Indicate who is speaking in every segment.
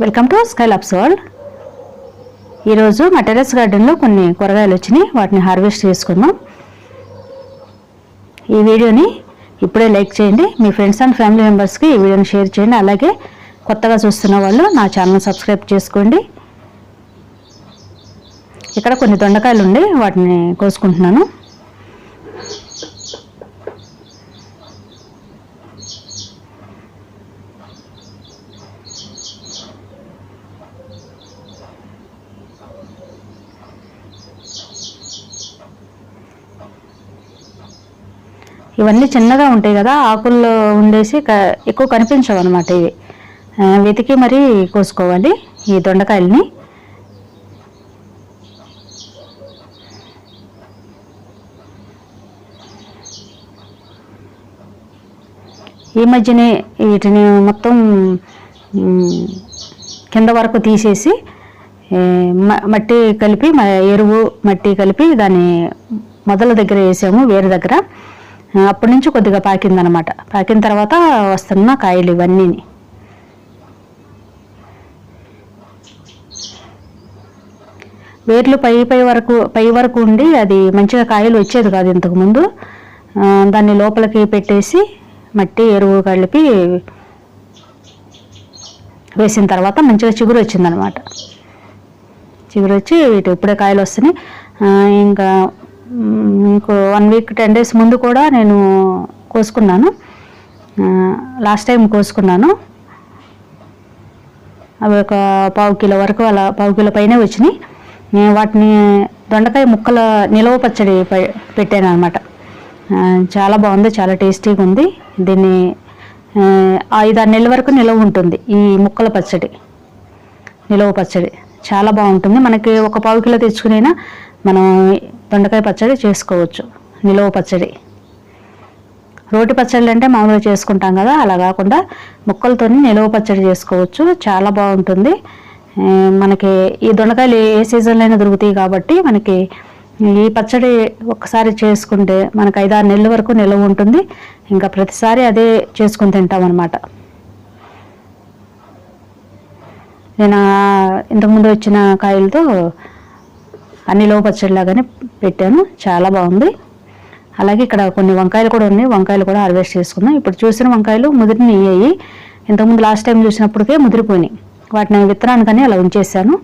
Speaker 1: Welcome to Skylabs world. ఈరోజు మా terrace గార్డెన్లో కొన్ని కూరగాయలు వచ్చినాయి. వాటిని హార్వెస్ట్ చేసుకుందాం. ఈ వీడియోని ఇప్పుడే లైక్ చేయండి. మీ ఫ్రెండ్స్ అండ్ ఫ్యామిలీ మెంబర్స్కి ఈ వీడియోని షేర్ చేయండి. అలాగే కొత్తగా చూస్తున్న వాళ్ళు నా ఛానల్ సబ్స్క్రైబ్ చేసుకోండి. ఇక్కడ కొన్ని దొండకాయలు ఉండి వాటిని కోసుకుంటున్నాను. ఇవన్నీ చిన్నగా ఉంటాయి కదా ఆకుల్లో ఉండేసి ఎక్కువ కనిపించవు అనమాట ఇవి. వెతికి మరీ కోసుకోవాలి ఈ దొండకాయలని. ఈ మధ్యనే వీటిని మొత్తం కింద వరకు తీసేసి మట్టి కలిపి ఎరువు మట్టి కలిపి దాన్ని మొదల దగ్గర వేసాము వేరు దగ్గర. అప్పటి నుంచి కొద్దిగా పాకిందనమాట పాకిన తర్వాత వస్తున్న కాయలు ఇవన్నీ వేర్లు పై పై వరకు పై వరకు ఉండి అది మంచిగా కాయలు వచ్చేది కాదు ఇంతకుముందు దాన్ని లోపలికి పెట్టేసి మట్టి ఎరువు కలిపి వేసిన తర్వాత మంచిగా చిగురు వచ్చిందనమాట చిగురు వచ్చి వీటి ఇప్పుడే కాయలు వస్తున్నాయి. ఇంకా మీకు ఇంకో వన్ వీక్ టెన్ డేస్ ముందు కూడా నేను కోసుకున్నాను. Last time కోసుకున్నాను. అవి ఒక పావు కిలో వరకు అలా పావు కిలో పైనే వచ్చినాయి. నేను వాటిని దొండకాయ ముక్కల నిలవ పచ్చడి పె- పెట్టాను అనమాట చాలా బాగుంది చాలా టేస్టీగా ఉంది. దీన్ని ఐదారు నెలల వరకు నిలవ ఉంటుంది ఈ ముక్కల పచ్చడి. నిలవ పచ్చడి. చాలా బాగుంటుంది. మనకి ఒక పావు కిలో తెచ్చుకునేనా మనం దొండకాయ పచ్చడి చేసుకోవచ్చు నిలువ పచ్చడి. రోటి పచ్చళ్ళు అంటే మామూలుగా చేసుకుంటాం కదా అలా కాకుండా ముక్కలతో నిలువ పచ్చడి చేసుకోవచ్చు చాలా బాగుంటుంది. మనకి ఈ దొండకాయలు ఏ సీజన్లో అయినా దొరుకుతాయి కాబట్టి మనకి ఈ పచ్చడి ఒకసారి చేసుకుంటే మనకు ఐదారు నెలల వరకు నిల్వ ఉంటుంది. ఇంకా ప్రతిసారి అదే చేసుకుని తింటాం అనమాట నేను ఇంతకుముందు వచ్చిన కాయలతో అన్ని లో పచ్చడిలాగానే పెట్టాను. చాలా బాగుంది. అలాగే ఇక్కడ కొన్ని వంకాయలు కూడా ఉన్నాయి. వంకాయలు కూడా హార్వెస్ట్ చేసుకున్నాం ఇప్పుడు చూసిన వంకాయలు ముదిరినయ్యాయి ఇంతకుముందు లాస్ట్ టైం చూసినప్పటికే ముదిరిపోయినాయి. వాటిని విత్తనానికని అలా ఉంచేసాను.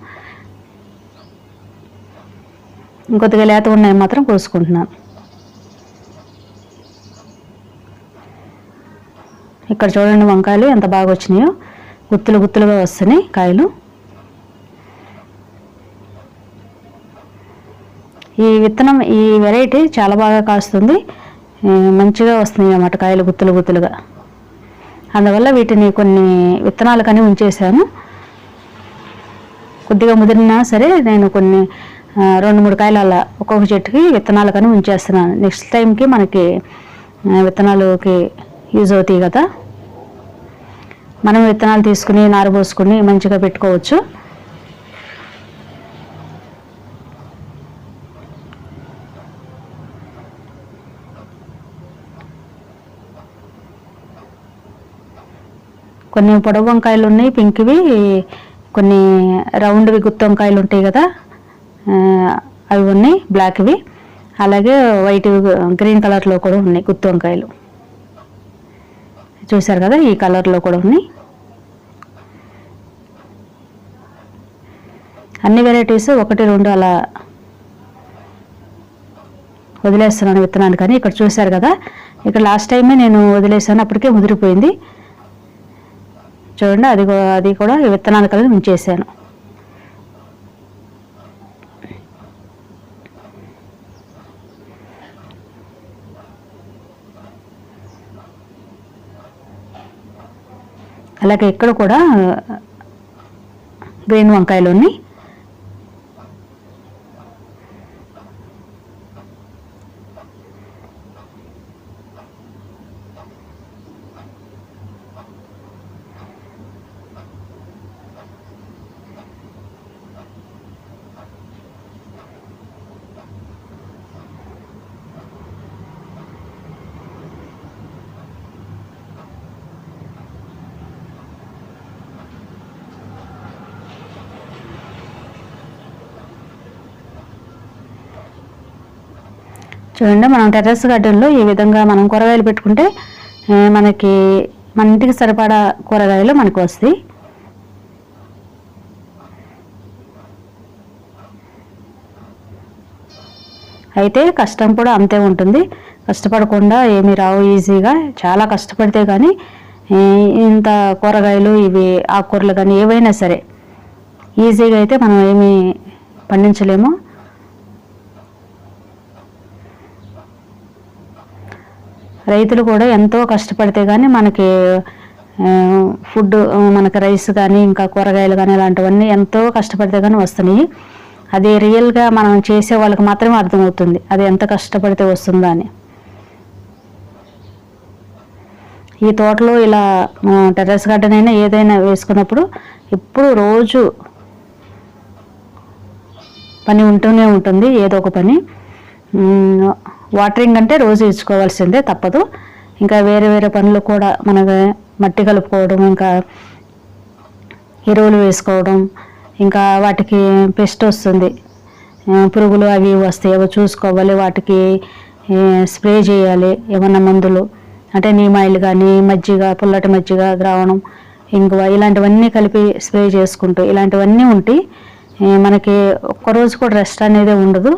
Speaker 1: ఇంకొద్దిగా లేత ఉన్నాయి మాత్రం కోసుకుంటున్నాను. ఇక్కడ చూడండి వంకాయలు ఎంత బాగా వచ్చినాయో. గుత్తులు గుత్తులుగా వస్తున్నాయి కాయలు. ఈ విత్తనం ఈ వెరైటీ చాలా బాగా కాస్తుంది. మంచిగా వస్తున్నాయి అన్నమాట కాయలు గుత్తులు గుత్తులుగా. అందువల్ల వీటిని కొన్ని విత్తనాలు కానీ ఉంచేసాను. కొద్దిగా ముదిరినా సరే నేను కొన్ని రెండు మూడు కాయలు అలా ఒక్కొక్క చెట్టుకి విత్తనాలు కానీ ఉంచేస్తున్నాను. నెక్స్ట్ టైంకి మనకి విత్తనాలకి యూజ్ అవుతాయి కదా. మనం విత్తనాలు తీసుకుని నారు పోసుకుని మంచిగా పెట్టుకోవచ్చు. కొన్ని పొడవు వంకాయలు ఉన్నాయి పింక్వి కొన్ని రౌండ్వి గుత్తి వంకాయలు ఉంటాయి కదా అవి ఉన్నాయి బ్లాక్వి. అలాగే వైట్ గ్రీన్ కలర్లో కూడా ఉన్నాయి గుత్తి వంకాయలు. చూశారు కదా ఈ కలర్లో కూడా ఉన్నాయి. అన్ని వెరైటీస్ ఒకటి రెండు అలా వదిలేస్తున్నాను విత్తనాలు కానీ. ఇక్కడ చూశారు కదా ఇక్కడ లాస్ట్ టైమే నేను వదిలేసాను అప్పటికే ముదిరిపోయింది. చూడండి అది అది కూడా విత్తనాలు కలిసి ఉంచేసాను అలాగే ఇక్కడ కూడా గ్రీన్ వంకాయలు ఉన్నాయి చూడండి మనం టెర్రస్ గార్డెన్లో ఈ విధంగా మనం కూరగాయలు పెట్టుకుంటే మనకి మన ఇంటికి సరిపడా కూరగాయలు మనకు వస్తాయి. అయితే కష్టం కూడా అంతే ఉంటుంది. కష్టపడకుండా ఏమి రావు ఈజీగా. చాలా కష్టపడితే కానీ ఇంత కూరగాయలు ఇవి ఆకుకూరలు కానీ ఏవైనా సరే ఈజీగా అయితే మనం ఏమి పండించలేము. రైతులు కూడా ఎంతో కష్టపడితే కానీ మనకి ఫుడ్ మనకి రైస్ కానీ ఇంకా కూరగాయలు కానీ ఇలాంటివన్నీ ఎంతో కష్టపడితే కానీ వస్తున్నాయి. అది రియల్గా మనం చేసే వాళ్ళకి మాత్రమే అర్థమవుతుంది. అది ఎంత కష్టపడితే వస్తుందా అని. ఈ తోటలో ఇలా టెర్రస్ గార్డెన్ అయినా ఏదైనా వేసుకున్నప్పుడు ఎప్పుడు రోజు పని ఉంటూనే ఉంటుంది. ఏదో ఒక పని. వాటరింగ్ అంటే రోజు ఇచ్చుకోవాల్సిందే తప్పదు. ఇంకా వేరే వేరే పనులు కూడా మనకు మట్టి కలుపుకోవడం ఇంకా ఎరువులు వేసుకోవడం ఇంకా వాటికి పెస్ట్ వస్తుంది. పురుగులు అవి వస్తాయి అవి చూసుకోవాలి వాటికి స్ప్రే చేయాలి ఏమన్నా మందులు. అంటే నీమాయిల్ కానీ మజ్జిగ పుల్లటి మజ్జిగ ద్రావణం ఇంగువ ఇలాంటివన్నీ కలిపి స్ప్రే చేసుకుంటూ ఇలాంటివన్నీ ఉంటే మనకి ఒక్కరోజు కూడా రెస్ట్ అనేది ఉండదు.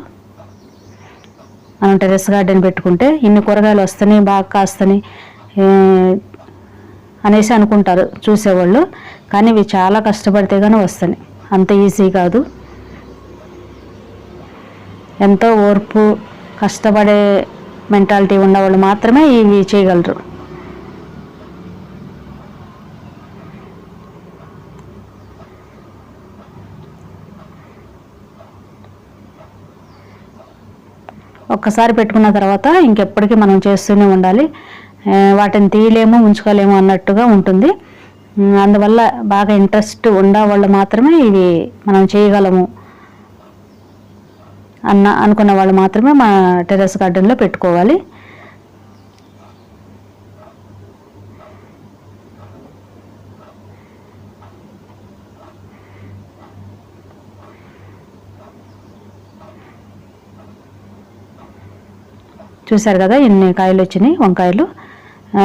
Speaker 1: మనం టెరెస్ గార్డెన్ పెట్టుకుంటే ఇన్ని కూరగాయలు వస్తాయి బాగా కాస్తాయి అనేసి అనుకుంటారు చూసేవాళ్ళు. కానీ ఇవి చాలా కష్టపడితే కానీ వస్తాయి అంత ఈజీ కాదు. ఎంతో ఓర్పు కష్టపడే మెంటాలిటీ ఉన్నవాళ్ళు మాత్రమే ఇవి చేయగలరు. ఒక్కసారి పెట్టుకున్న తర్వాత ఇంకెప్పటికీ మనం చేస్తూనే ఉండాలి. వాటిని తీయలేము ఉంచుకోలేము అన్నట్టుగా ఉంటుంది. అందువల్ల బాగా ఇంట్రెస్ట్ ఉండే వాళ్ళు మాత్రమే ఇవి మనం చేయగలము అన్న అనుకున్న వాళ్ళు మాత్రమే మా టెర్రస్ గార్డెన్లో పెట్టుకోవాలి. చూశారు కదా ఎన్ని కాయలు వచ్చినాయి వంకాయలు.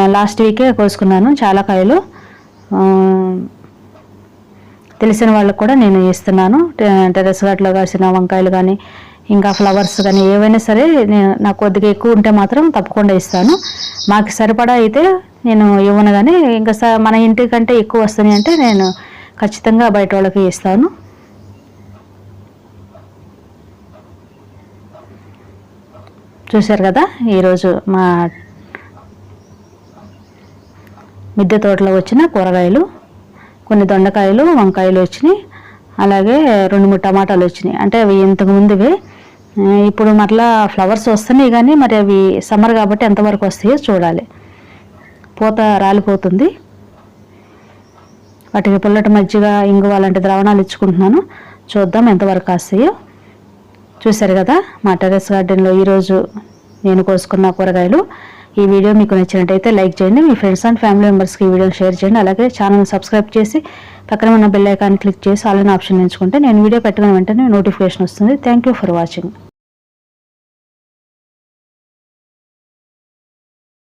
Speaker 1: లాస్ట్ వీకే కోసుకున్నాను చాలా కాయలు. తెలిసిన వాళ్ళకు కూడా నేను ఇస్తున్నాను. టె- టెర్రస్ కాసిన వంకాయలు కానీ ఇంకా ఫ్లవర్స్ కానీ ఏవైనా సరే నేను నాకు కొద్దిగా ఎక్కువ ఉంటే మాత్రం తప్పకుండా ఇస్తాను. మాకు సరిపడా అయితే నేను ఇవ్వను కానీ ఇంకా స మన ఇంటికంటే ఎక్కువ వస్తున్నాయి అంటే నేను ఖచ్చితంగా బయట వాళ్ళకి ఇస్తాను. చూశారు కదా? ఈరోజు మా మిద్దె తోటలో వచ్చిన కూరగాయలు కొన్ని దొండకాయలు వంకాయలు వచ్చినాయి. అలాగే రెండు మూడు టమాటాలు వచ్చినాయి. అంటే అవి ఇంతకుముందువి ఇప్పుడు మరలా ఫ్లవర్స్ వస్తున్నాయి కానీ మరి అవి సమ్మర్ కాబట్టి ఎంతవరకు వస్తాయో చూడాలి. పూత రాలిపోతుంది. వాటికి పుల్లటి మజ్జిగ ఇంగువ అలాంటి ద్రావణాలు ఇచ్చుకుంటున్నాను. చూద్దాం ఎంతవరకు వస్తాయో. చూశారు కదా మా టెరెస్ గార్డెన్లో ఈరోజు నేను కోసుకున్న కూరగాయలు. ఈ వీడియో మీకు నచ్చినట్టయితే లైక్ చేయండి మీ ఫ్రెండ్స్ అండ్ ఫ్యామిలీ మెంబర్స్కి ఈ వీడియోని షేర్ చేయండి. అలాగే ఛానల్ సబ్స్క్రైబ్ చేసి పక్కన ఉన్న బెల్ ఐకాన్ క్లిక్ చేసి ఆల్ ఆప్షన్ ఎంచుకుంటే నేను వీడియో పెట్టిన వెంటనే నోటిఫికేషన్ వస్తుంది. Thank you for watching.